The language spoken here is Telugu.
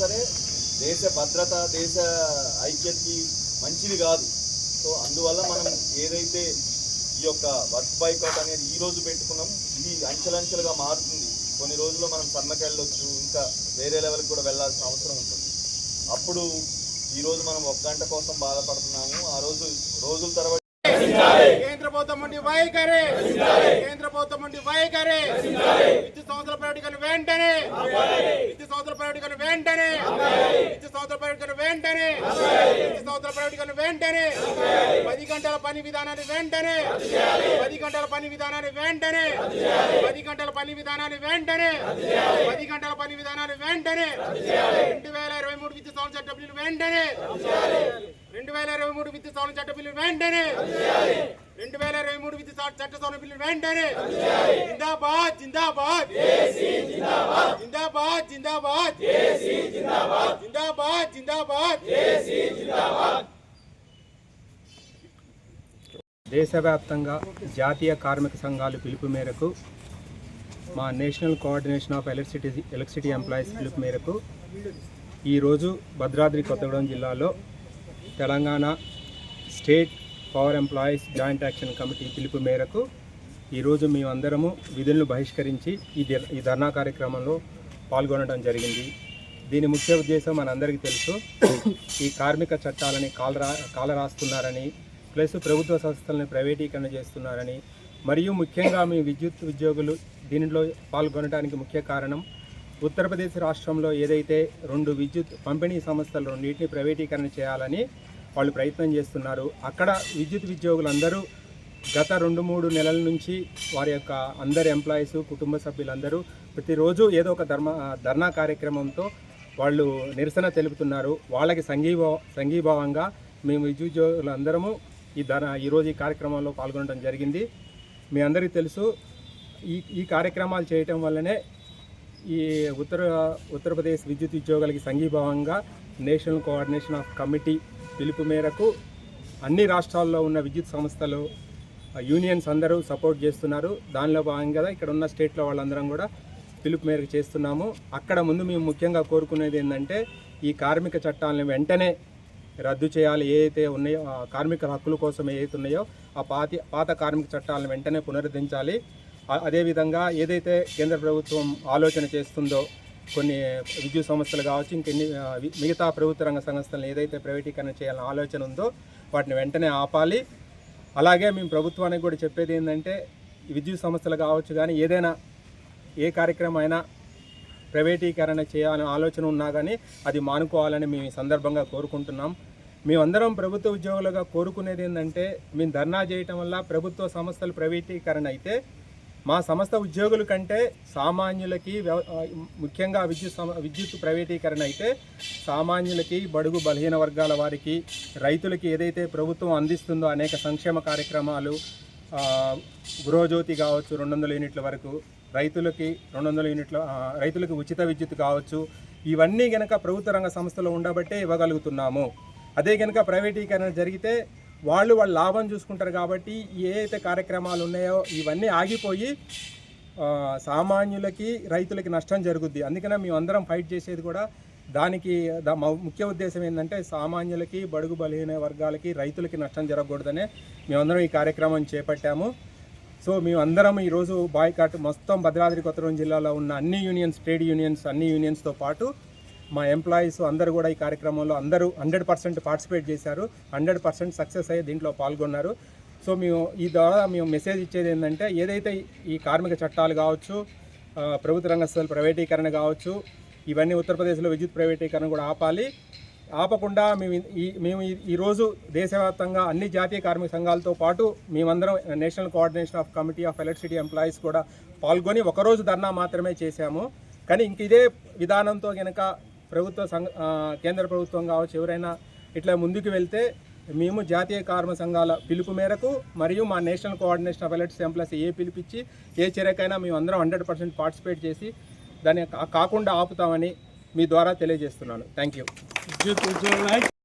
సరే దేశ భద్రత దేశ ఐక్యతకి మంచిది కాదు. సో అందువల్ల మనం ఏదైతే ఈ యొక్క వర్క్ బైకౌట్ అనేది ఈ రోజు పెట్టుకున్నాం ఇది అంచెలంచెలుగా మారుతుంది. కొన్ని రోజుల్లో మనం సన్నకి వెళ్ళొచ్చు ఇంకా వేరే లెవెల్కి కూడా వెళ్ళాల్సిన అవసరం ఉంటుంది. అప్పుడు ఈ రోజు మనం ఒక గంట కోసం బాధపడుతున్నాము ఆ రోజు రోజుల తర్వాత కేంద్ర ప్రభుత్వం నుండి వైఖరి. కేంద్ర ప్రభుత్వం నుండి వైఖరి. విద్యుత్ సంస్థల ప్రయోజకాలు వెంటనే. విద్యుత్ సంస్థల ప్రయోజకాలు వెంటనే. విద్యుత్ సంస్థల ప్రయోజకాలు వెంటనే. విద్యుత్ సంస్థల ప్రయోజకాలు వెంటనే. పది గంటల పని విధానాన్ని వెంటనే. పది గంటల పని విధానాన్ని వెంటనే. పది గంటల పని విధానాన్ని వెంటనే. పది గంటల పని విధానాన్ని వెంటనే. రెండు వేల మూడు విద్యుత్ సంస్థల చట్ట బిల్లు వెంటనే. రెండు వేల ఇరవై మూడు విద్యుత్ సవరణ చట్ట బిల్లు వెంటనే. రెండు వేల ఇరవై మూడు విద్యుత్ సవరణ చట్ట సవరణ బిల్లు వెంటనే. జిందాబాద్ జిందాబాద్. జిందాబాద్ జిందాబాద్. జిందాబాద్ జిందాబాద్. దేశవ్యాప్తంగా జాతీయ కార్మిక సంఘాలు పిలుపు మేరకు మా national coordination of electricity electricity employees పిలుపు మేరకు ఈరోజు భద్రాద్రి కొత్తగూడెం జిల్లాలో Telangana state power employees joint action committee పిలుపు మేరకు ఈరోజు మేమందరము విధులను బహిష్కరించి ఈ ఈ ధర్నా కార్యక్రమంలో పాల్గొనడం జరిగింది. దీని ముఖ్య ఉద్దేశం మనందరికీ తెలుసు ఈ కార్మిక చట్టాలని కాలరా కాలరాస్తున్నారని ప్లస్ ప్రభుత్వ సంస్థలను ప్రైవేటీకరణ చేస్తున్నారని మరియు ముఖ్యంగా మీ విద్యుత్ ఉద్యోగులు దీనిలో పాల్గొనడానికి ముఖ్య కారణం ఉత్తరప్రదేశ్ రాష్ట్రంలో ఏదైతే రెండు విద్యుత్ పంపిణీ సంస్థలు రెండింటిని ప్రైవేటీకరణ చేయాలని వాళ్ళు ప్రయత్నం చేస్తున్నారు. అక్కడ విద్యుత్ ఉద్యోగులందరూ గత రెండు మూడు నెలల నుంచి వారి యొక్క అందరి ఎంప్లాయీస్ కుటుంబ సభ్యులందరూ ప్రతిరోజు ఏదో ఒక ధర్మ ధర్నా కార్యక్రమంతో వాళ్ళు నిరసన తెలుపుతున్నారు. వాళ్ళకి సంఘీభావ సంఘీభావంగా మేము విద్యుద్యోగులందరము ఈ ధర ఈరోజు ఈ కార్యక్రమంలో పాల్గొనడం జరిగింది. మీ అందరికీ తెలుసు ఈ ఈ కార్యక్రమాలు చేయటం వల్లనే ఈ ఉత్తర ఉత్తరప్రదేశ్ విద్యుత్ ఉద్యోగులకి సంఘీభావంగా నేషనల్ కోఆర్డినేషన్ ఆఫ్ కమిటీ పిలుపు మేరకు అన్ని రాష్ట్రాల్లో ఉన్న విద్యుత్ సంస్థలు యూనియన్స్ అందరూ సపోర్ట్ చేస్తున్నారు. దానిలో భాగంగా ఇక్కడ ఉన్న స్టేట్లో వాళ్ళందరం కూడా పిలుపు మేరకు చేస్తున్నాము. అక్కడ ముందు మేము ముఖ్యంగా కోరుకునేది ఏంటంటే ఈ కార్మిక చట్టాలను వెంటనే రద్దు చేయాలి. ఏదైతే ఉన్నాయో కార్మిక హక్కుల కోసం ఏదైతే ఉన్నాయో ఆ పాతి పాత కార్మిక చట్టాలను వెంటనే పునరుద్ధరించాలి. అదేవిధంగా ఏదైతే కేంద్ర ప్రభుత్వం ఆలోచన చేస్తుందో కొన్ని విద్యుత్ సంస్థలు కావచ్చు ఇంకెన్ని మిగతా ప్రభుత్వ రంగ సంస్థలను ఏదైతే ప్రైవేటీకరణ చేయాలని ఆలోచన ఉందో వాటిని వెంటనే ఆపాలి. అలాగే మేము ప్రభుత్వానికి కూడా చెప్పేది ఏంటంటే విద్యుత్ సంస్థలు కావచ్చు కానీ ఏదైనా ఏ కార్యక్రమం అయినా ప్రైవేటీకరణ చేయాలనే ఆలోచన ఉన్నా కానీ అది మానుకోవాలని మేము ఈ సందర్భంగా కోరుకుంటున్నాం. మేమందరం ప్రభుత్వ ఉద్యోగులుగా కోరుకునేది ఏంటంటే మేము ధర్నా చేయటం వల్ల ప్రభుత్వ సంస్థలు ప్రైవేటీకరణ అయితే మా సంస్థ ఉద్యోగుల కంటే సామాన్యులకి వ్యవ- ముఖ్యంగా విద్యుత్ విద్యుత్ ప్రైవేటీకరణ అయితే సామాన్యులకి బడుగు బలహీన వర్గాల వారికి రైతులకి ఏదైతే ప్రభుత్వం అందిస్తుందో అనేక సంక్షేమ కార్యక్రమాలు గృహజ్యోతి కావచ్చు రెండు వందల యూనిట్ల వరకు రైతులకి రెండు వందల యూనిట్ల రైతులకు ఉచిత విద్యుత్ కావచ్చు ఇవన్నీ గనక ప్రభుత్వ రంగ సంస్థలో ఉండబట్టే ఇవ్వగలుగుతున్నాము. అదే కనుక ప్రైవేటీకరణ జరిగితే వాళ్ళు వాళ్ళ లాభం చూసుకుంటారు కాబట్టి ఏ అయితే కార్యక్రమాలు ఉన్నాయో ఇవన్నీ ఆగిపోయి సామాన్యులకి రైతులకి నష్టం జరుగుద్ది. అందుకనే మేము అందరం ఫైట్ చేసేది కూడా దానికి దా మా ముఖ్య ఉద్దేశం ఏంటంటే సామాన్యులకి బడుగు బలహీన వర్గాలకి రైతులకి నష్టం జరగకూడదనే మేమందరం ఈ కార్యక్రమం చేపట్టాము. సో మేమందరం ఈరోజు బాయ్కాట్ మొత్తం భద్రాద్రి కొత్తగూడెం జిల్లాలో ఉన్న అన్ని యూనియన్స్ ట్రేడ్ యూనియన్స్ అన్ని యూనియన్స్తో పాటు మా ఎంప్లాయీస్ అందరూ కూడా ఈ కార్యక్రమంలో అందరూ హండ్రెడ్ పర్సెంట్ పార్టిసిపేట్ చేశారు. హండ్రెడ్ పర్సెంట్ సక్సెస్ అయ్యి దీంట్లో పాల్గొన్నారు. సో మేము ఈ ద్వారా మేము మెసేజ్ ఇచ్చేది ఏంటంటే ఏదైతే ఈ కార్మిక చట్టాలు కావచ్చు ప్రభుత్వ రంగ సంస్థల ప్రైవేటీకరణ కావచ్చు ఇవన్నీ ఉత్తరప్రదేశ్లో విద్యుత్ ప్రైవేటీకరణ కూడా ఆపాలి. ఆపకుండా మేము ఈ మేము ఈరోజు దేశవ్యాప్తంగా అన్ని జాతీయ కార్మిక సంఘాలతో పాటు మేమందరం national coordination of committee of electricity employees కూడా పాల్గొని ఒకరోజు ధర్నా మాత్రమే చేశాము. కానీ ఇంక ఇదే విధానంతో కనుక ప్రభుత్వ సంఘ కేంద్ర ప్రభుత్వం కావచ్చు ఎవరైనా ఇట్లా ముందుకు వెళ్తే మేము జాతీయ కార్మిక సంఘాల పిలుపు మేరకు మరియు మా national coordination of electricity employees ఏ పిలిపించి ఏ చర్యకైనా మేము అందరం హండ్రెడ్ పర్సెంట్ పార్టిసిపేట్ చేసి దాన్ని కాకుండా ఆపుతామని మీ ద్వారా తెలియజేస్తున్నాను. Thank you.